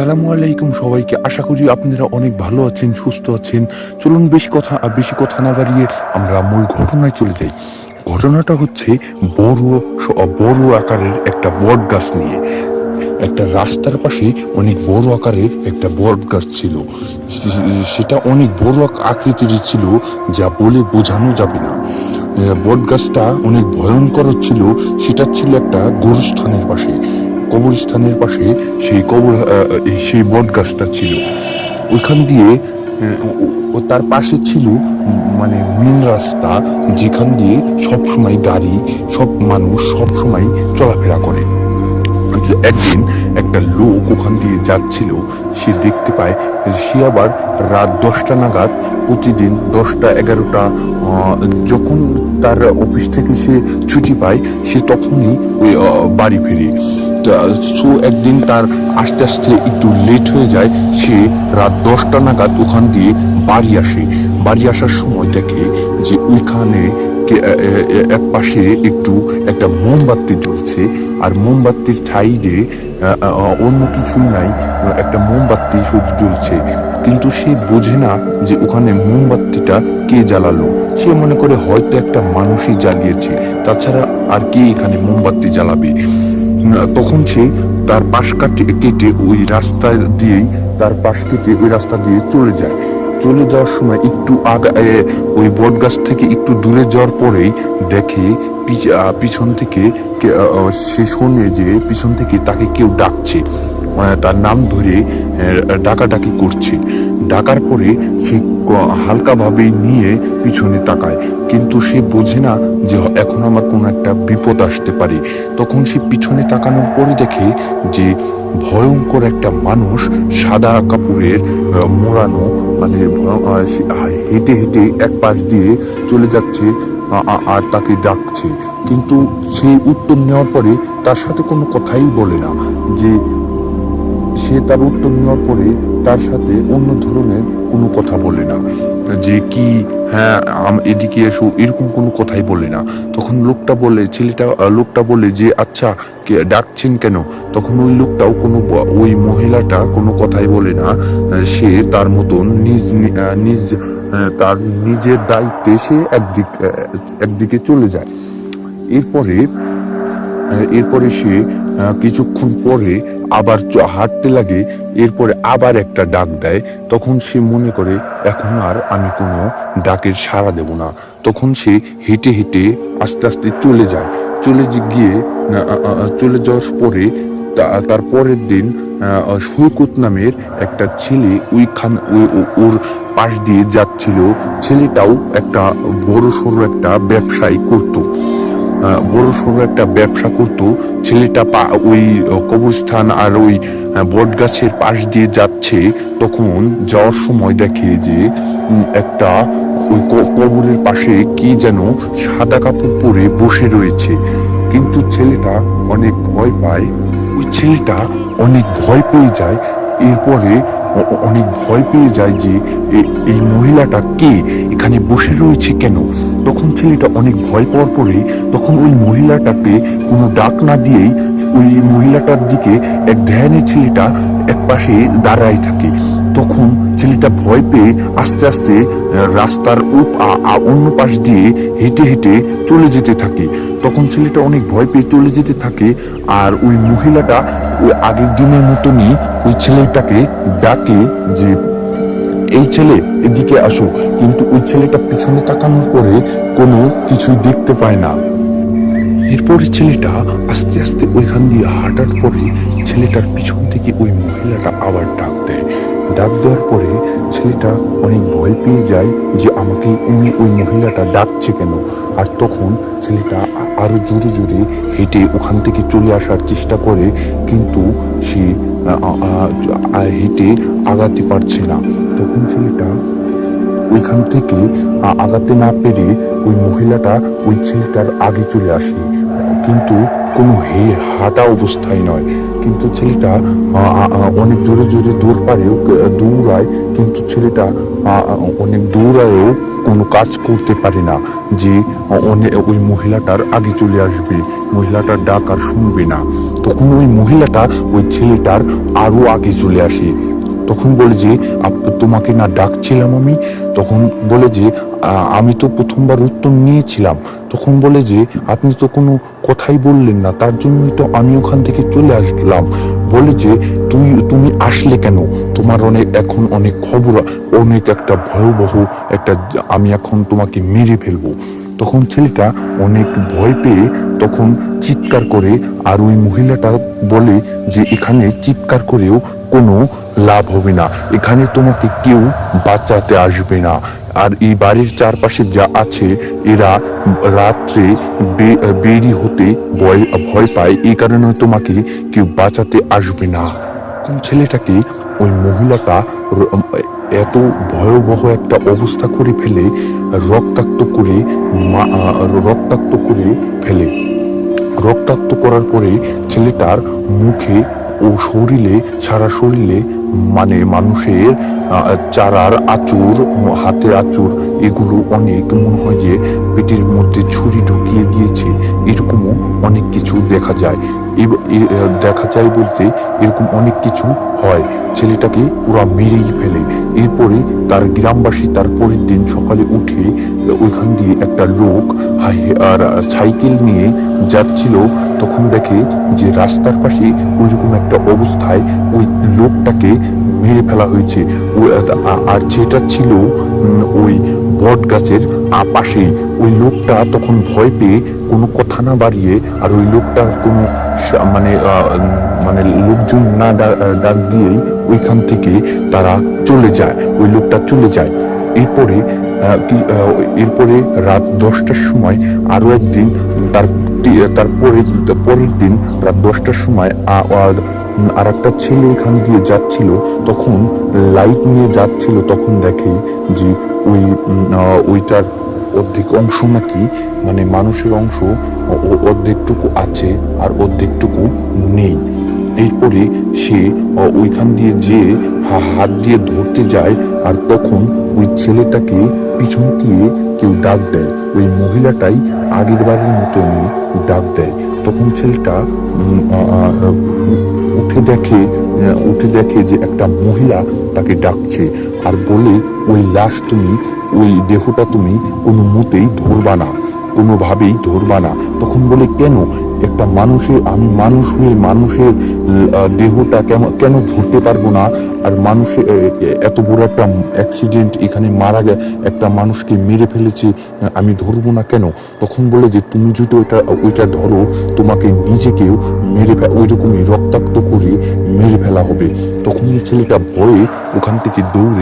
আসসালামু আলাইকুম সবাইকে। আশা করি আপনারা অনেক ভালো আছেন, সুস্থ আছেন। চলুন বেশি কথা বেশি কথা না বাড়িয়ে আমরা মূল ঘটনায় চলে যাই। ঘটনাটা হচ্ছে বড় বড় আকারের একটা বট গাছ নিয়ে। একটা রাস্তার পাশে অনেক বড় আকারের একটা বট গাছ ছিল। সেটা অনেক বড় আকৃতির ছিল, যা বলে বোঝানো যাবে না। বট গাছটা অনেক ভয়ঙ্কর ছিল। সেটা ছিল একটা গোরস্থানের পাশে। কবরস্থানের পাশে সেই কবর সেই বট গাছটা ছিল। ওইখান দিয়ে ও- তার পাশে ছিল মানে মেন রাস্তা, যেখান দিয়ে সব সময় গাড়ি, সব মানুষ সব সময় চলাফেরা করে। একদিন একটা লোক ওখান দিয়ে যাচ্ছিল, সে দেখতে পায়, সে আবার রাত দশটা নাগাদ, প্রতিদিন দশটা এগারোটা যখন তার অফিস থেকে সে ছুটি পায়, সে তখনই ওই বাড়ি ফিরে সো একদিন তার আস্তে আস্তে একটু লেট হয়ে যায়, সে রাত দশটা নাগাদ ওখান দিয়ে বাড়ি আসে। বাড়ি আসার সময় দেখে যে ওইখানে এক পাশে একটু একটা মোমবাতি জ্বলছে, আর মোমবাতির সাইডে অন্য কিছুই নাই, একটা মোমবাতি শুধু জ্বলছে। কিন্তু সে বোঝে না যে ওখানে মোমবাতিটা কে জ্বালালো। সে মনে করে হয়তো একটা মানুষই জ্বালিয়েছে। তাছাড়া আর কে এখানে মোমবাতি জ্বালাবে? তখন সে তার পাশ কাটে, কেটে ওই রাস্তা দিয়েই তার পাশ কেটে ওই রাস্তা দিয়ে চলে যায়। চলে যাওয়ার সময় একটু আগা ওই বট গাছ থেকে একটু দূরে যাওয়ার পরেই দেখে পিছন থেকে সে শোনে যে পিছন থেকে তাকে কেউ ডাকছে। তার নাম ধরে ডাকাডাকি করছে। ডাকার পরে সে হালকাভাবে নিয়ে পিছনে তাকায়। কিন্তু সে বোঝে না যে এখন আমার কোনো একটা বিপদ আসতে পারে। তখন সে পিছনে তাকানোর পরে দেখে যে ভয়ঙ্কর একটা মানুষ সাদা কাপড়ের মোড়ানো মানে হেঁটে হেঁটে এক পাশ দিয়ে চলে যাচ্ছে আর তাকে ডাকছে। কিন্তু সে উত্তর নেওয়ার পরে তার সাথে কোনো কথাই বলে না যে সে তার উত্তর নেওয়ার পরে তার সাথে অন্য ধরনের কোনো কথা বলে না। যে কি হ্যাঁ এদিকে এসো, এরকম কোনো কথাই বলে না। তখন লোকটা বলে, ছেলেটা লোকটা বলে যে আচ্ছা ডাকছেন কেন? তখন ওই লোকটাও কোনো ওই মহিলাটা কোনো কথাই বলে না। সে তার মতন নিজ নিজ তার নিজের দায়িত্বে সে একদিক একদিকে চলে যায়। এরপরে এরপরে সে কিছুক্ষণ পরে আবার হাঁটতে লাগে, এরপরে আবার একটা ডাক দেয়, তখন সে মনে করে, এখন আর আমি কোনো ডাকের সাড়া দেব না। তখন সে হেঁটে হেঁটে আস্তে আস্তে চলে যায়। চলে গিয়ে চলে যাওয়ার পরে তার পরের দিন সৈকত নামের একটা ছেলে ওইখান ওর পাশ দিয়ে যাচ্ছিল। ছেলেটাও একটা বড় সড়ো একটা ব্যবসায় করতো। বড় সড়ো একটা ব্যবসা করতো। ছেলেটা পা, ওই কবরস্থান আর ওই বট গাছের পাশ দিয়ে যাচ্ছে, তখন যাওয়ার সময় দেখে যে একটা, ওই কবরের পাশে কি যেন সাদা কাপড় পরে বসে রয়েছে। কিন্তু ছেলেটা অনেক ভয় পায়। ওই ছেলেটা অনেক ভয় পেয়ে যায়। এরপরে অনেক ভয় পেয়ে যায় যে এই মহিলাটা কে? এখানে বসে রয়েছে কেন? তখন ছেলেটা অনেক ভয় পাওয়ার পরে তখন ওই মহিলাটাকে কোনো ডাক না দিয়েই ওই মহিলাটার দিকে এক ধ্যানে ছেলেটা এক পাশে দাঁড়ায় থাকে। তখন ছেলেটা ভয় পেয়ে আস্তে আস্তে রাস্তার অন্য পাশ দিয়ে হেঁটে হেঁটে চলে যেতে থাকে। তখন ছেলেটা অনেক ভয় পেয়ে চলে যেতে থাকে আর ওই মহিলাটা ওই আগের দিনের মতনই ওই ছেলেটাকে ডাকে যে, এই ছেলে, এদিকে আসো। কিন্তু ওই ছেলেটা পিছনে তাকানোর পরে কোনো কিছুই দেখতে পায় না। এরপরে ছেলেটা আস্তে আস্তে ওইখান দিয়ে হাঁটার পরে ছেলেটার পিছন থেকে ওই মহিলাটা আবার ডাক দেয়। ডাক দেওয়ার পরে ছেলেটা অনেক ভয় পেয়ে যায় যে আমাকে উনি ওই মহিলাটা ডাকছে কেন। আর তখন ছেলেটা আরও জোরে জোরে হেঁটে ওখান থেকে চলে আসার চেষ্টা করে, কিন্তু সে হেঁটে আগাতে পারছে না। তখন ছেলেটা ওইখান থেকে আগাতে না পেরে ওই মহিলাটা ওই ছেলেটার আগে চলে আসে। কিন্তু কোনো হে হাঁটা অবস্থায় নয়। কিন্তু ছেলেটা অনেক জোরে জোরে দৌড় পারেও দৌড়ায়, কিন্তু ছেলেটা অনেক দৌড়ায়ও কোনো কাজ করতে পারে না যে অনে- ওই মহিলাটার আগে চলে আসবে। মহিলাটার ডাক আর শুনবে না। তখন ওই মহিলাটা ওই ছেলেটার আরও আগে চলে আসে। তখন বলে যে তোমাকে না ডাকছিলাম আমি? তখন বলে যে আমি তো প্রথমবার উত্তর নিয়েছিলাম। তখন বলে যে, আপনি তো কোনো কথাই বললেন না, তার জন্যই তো আমি ওখান থেকে চলে আসলাম। বলে যে, তুই, তুমি আসলে কেন? তোমার অনেক, এখন অনেক খবর, অনেক একটা ভয়াবহ একটা, আমি এখন তোমাকে মেরে ফেলব। তখন ছেলেটা অনেক ভয় পেয়ে তখন চিৎকার করে, আর ওই মহিলাটা বলে যে, এখানে চিৎকার করেও কোনো লাভ হবে না। এখানে তোমাকে কেউ বাঁচাতে আসবে না। আর এই বাড়ির চারপাশে যা আছে, এরা রাত্রে বেরি হতে ভয় ভয় পায়। এই কারণে তোমাকে কেউ বাঁচাতে আসবে না। তখন ছেলেটাকে ওই মহিলাটা এত ভয়াবহ একটা অবস্থা করে ফেলে, রক্তাক্ত করে রক্তাক্ত করে ফেলে। রক্তাক্ত করার পরে ছেলেটার মুখে ও শরীরে, সারা শরীরে মানে মানুষের চারার আচুর হাতের আচুর এগুলো অনেক, মনে হয় যে পেটের মধ্যে ছুরি ঢুকিয়ে দিয়েছে, এরকমও অনেক কিছু দেখা যায়। দেখা যায় বলতে এরকম অনেক কিছু হয়। ছেলেটাকে পুরো মেরেই ফেলে। এরপরে তার গ্রামবাসী তার পরের দিন সকালে উঠে ওইখান দিয়ে একটা লোক আর সাইকেল নিয়ে যাচ্ছিল। তখন দেখে যে রাস্তার পাশে ওইরকম একটা অবস্থায় ওই লোকটাকে মেরে ফেলা হয়েছে। আর যেটা ছিল ওই বট গাছের আ- পাশেই ওই লোকটা তখন ভয় পেয়ে কোনো কথা না বাড়িয়ে আর ওই লোকটা কোনো মানে মানে লোকজন না ডাক দিয়েই ওইখান থেকে তারা চলে যায়, ওই লোকটা চলে যায়। এরপরে এরপরে রাত দশটার সময় আরও একদিন তার তারপরে পরের দিন রাত দশটার সময় আর একটা ছেলে এখান দিয়ে যাচ্ছিল, তখন লাইট নিয়ে যাচ্ছিল, তখন দেখে যে ওই ওইটার অর্ধেক অংশ নাকি মানে মানুষের অংশ অর্ধেকটুকু আছে আর অর্ধেকটুকু নেই। এরপরে সে ওইখান দিয়ে যে হাত দিয়ে ধরতে যায় আর তখন ওই ছেলেটাকে পিছন দিয়ে কেউ ডাক দেয়। ওই মহিলাটাই আগের বারের মতনই ডাক দেয়। তখন ছেলেটা উঠে দেখে উঠে দেখে যে একটা মহিলা তাকে ডাকছে আর বলে, ওই লাশ তুমি, ওই দেহটা তুমি কোনো মতেই ধরবা না, কোনোভাবেই ধরবা না। তখন বলে, কেন? একটা মানুষে আমি মানুষ হয়ে মানুষের দেহটা কেন কেন ধরতে পারব না? আর এ, এত বড় একটা অ্যাক্সিডেন্ট এখানে মারা গে একটা মানুষকে মেরে ফেলেছে আমি ধরবো না কেন? তখন বলে যে তুমি যদি ওইটা ওইটা ধরো তোমাকে নিজেকেও মেরে ফে- ওইরকমই রক্তাক্ত করে মেরে ফেলা হবে। তখন ছেলেটা ভয়ে ওখান থেকে দৌড়ে